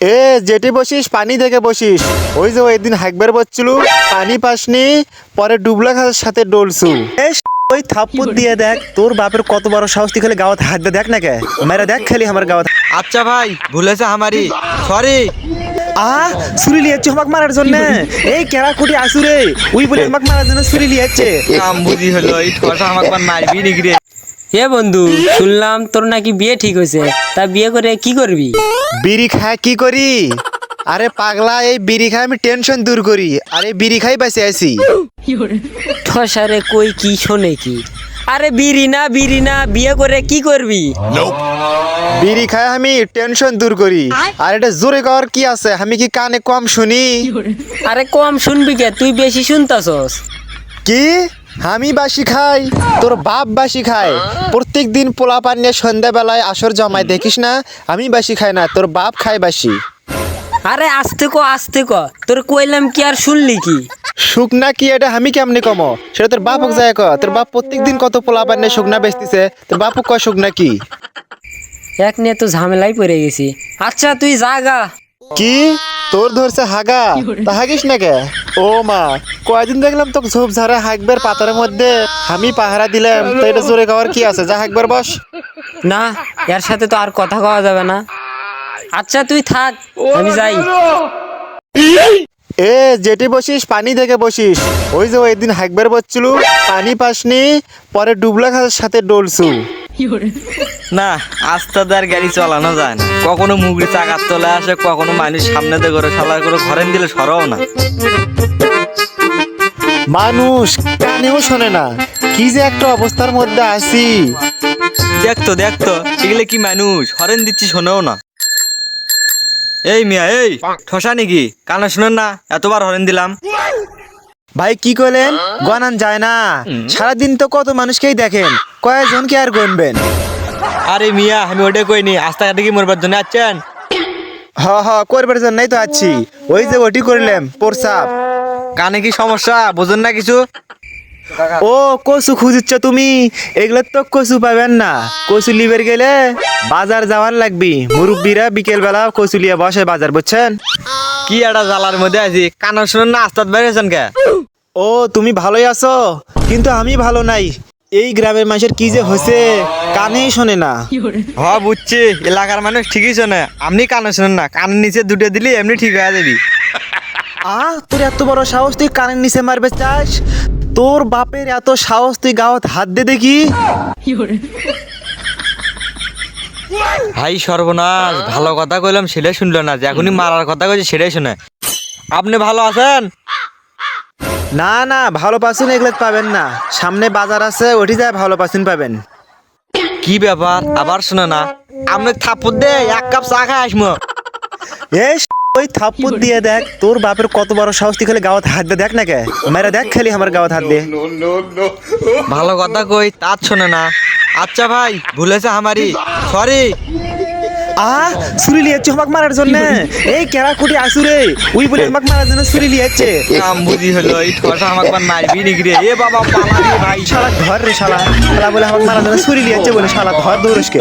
এ যেটি বসিস পানি থেকে বসিস। ওই যে ওই দিন হাকবার বসছিল পানি পাসনি পরে ডুবলা ঘাসের সাথে ডলছু ওই থাপ্পুর দিয়ে দেখ তোর বাপের কত বড় সাহস তুই খালি গাওয়াত হাত দিয়ে দেখ না কে? মেরা দেখ খালি আমার গাওয়াত। আচ্ছা ভাই ভুল হয়েছে আমারই। সরি আ লিয়াচ্ছে আমাক মারার জন্য। এই কেরা কুটি আসুরে উই বলে আমাক মারার জন্য ছুরি লিয়াচ্ছে কাম বুঝি হলো এই আমাকে মারবি রে? এ বন্ধু শুনলাম তোর নাকি বিয়ে ঠিক হয়েছে। তা বিয়ে করে কি করবি? বিড়ি খায় কি করি? আরে পাগলা এই বিড়ি খায় আমি টেনশন দূর করি। আরে বিড়ি খাই বাঁচে আছি। ঠসারে কই কি শোনে কি? আরে বিড়ি না বিড়ি না বিয়ে করে কি করবি? বিড়ি খায় আমি টেনশন দূর করি। আর এটা জোরে কর কি আছে? আমি কি কানে কম শুনি? আরে কম শুনবি কে? তুই বেশি শুনতাছস। কি? আমি বাসি খাই তোর বাপ বাসি খায়। প্রত্যেক দিন পোলা পান নিয়ে সন্ধ্যাবেলায় আসর জমায় দেখিস না? আমি বাসি খাই না তোর বাপ খায় বাসি। আরে আস্তে ক আস্তে ক তোর কইলাম কি আর শুনলি কি? শুকনা কি এটা আমি কেমনে কমো? সেটা তোর বাপক যায় ক তোর বাপ প্রত্যেক দিন কত পোলা পান নিয়ে শুকনা বেচতিছে তোর বাপক কয় শুকনা কি? এক নিয়ে তো ঝামেলাই পড়ে গেছি। আচ্ছা তুই জাগা কি? তোর ধরছে হাগা। তা হাগিস না কে? ও মা কয়দিন দেখলাম তোকে ঝোপ ঝাড়া হাগবার পাতার মধ্যে আমি পাহারা দিলাম। তো এটা জোরে খাওয়ার কি আছে? যা হাগবার বস। না এর সাথে তো আর কথা কওয়া যাবে না। আচ্ছা তুই থাক আমি যাই। এ যেটি বসিস পানি থেকে বসিস। ওই যে ওই দিন হাকবার বসছিল পানি পাসনি পরে ডুবলা ঘাসের সাথে ডলছু না আস্তে আর গাড়ি চালানো যায় না। কখনো মুগরি চাকার তলে আসে কখনো মানুষ সামনে দিয়ে করে সালা করে ঘরেন দিলে সরাও না। মানুষ কানেও শোনে না। কি যে একটা অবস্থার মধ্যে আছি। দেখতো দেখতো এগুলো কি মানুষ? হরেন দিচ্ছি শোনেও না। এই মিয়া এই ঠসা নাকি? কানে শুনেন না এতবার হরেন দিলাম। ভাই কি করলেন গনান যায় না। সারাদিন তো কত মানুষকেই দেখেন। কয়েকজন কয়েকজনকে আর গনবেন? আরে মিয়া আমি ওটা কইনি রাস্তাঘাটে কি মরবার জন্য আসছেন হ হ করবার জন্যই তো আছি। ওই যে ওটি করলাম প্রসাব। কানে কি সমস্যা? বোঝেন না কিছু? ও কচু খুঁজিচ্ছ তুমি? এগুলো তো কচু পাবেন না। কচু লিবের গেলে বাজার যাওয়ার লাগবি। মুরব্বীরা বিকেল বেলা কচু লিয়ে বসে বাজার বুঝছেন? কি একটা জ্বালার মধ্যে আছি? কানে শুনেন না আস্তাদ বেরিয়েছেন কে? ও তুমি ভালোই আছো? কিন্তু আমি ভালো নাই। এই গ্রামের মানুষের কি যে হয়েছে কানেই শোনে না। হ বুঝছি। এলাকার মানুষ ঠিকই শোনে। আপনি কানে শোনেন না। কানের নিচে দুটো দিলি এমনি ঠিক হয়ে যাবি। আ তোর এত বড় সাহস তুই কানের নিচে মারবে চাস? তোর বাপের এত সাহস তুই গাওয়াত হাত দে দেখি। ভাই সর্বনাশ ভালো কথা কইলাম সেটাই শুনলো না যে এখনই মারার কথা কইছে সেটাই শুনে। আপনি ভালো আছেন? না না ভালো পাসুন এগুলো পাবেন না। সামনে বাজার আছে ওটি যায় ভালো পাসুন পাবেন। কি ব্যাপার? আবার শুনে না। আপনি থাপ্পড় দে এক কাপ চা খাই আসমো এই ওই থাপ্পুর দিয়ে দেখ তোর বাপের কত বড় সাহস তুই খালি গাওয়াত হাত দে দেখ না কে? মেরা দেখ খালি আমার গাওয়াত হাত দিয়ে ভালো কথা কই তার শোনে না। আচ্ছা ভাই ভুলেছে আমারই। সরি আ ছুরি লিয়াচ্ছে আমাক মারার জন্য? এই কেরা কুটি আসুরে উই বলে আমাক মারার জন্য ছুরি লিয়াচ্ছে কাম বুঝি হলো এই ঠসা আমাকে মারবি নাকি রে এ বাবা পালাবি ভাই। শালা ঘর রে শালা। শালা বলে আমাক মারার জন্য ছুরি লিয়েছে বলে শালা ঘর দৌড়সকে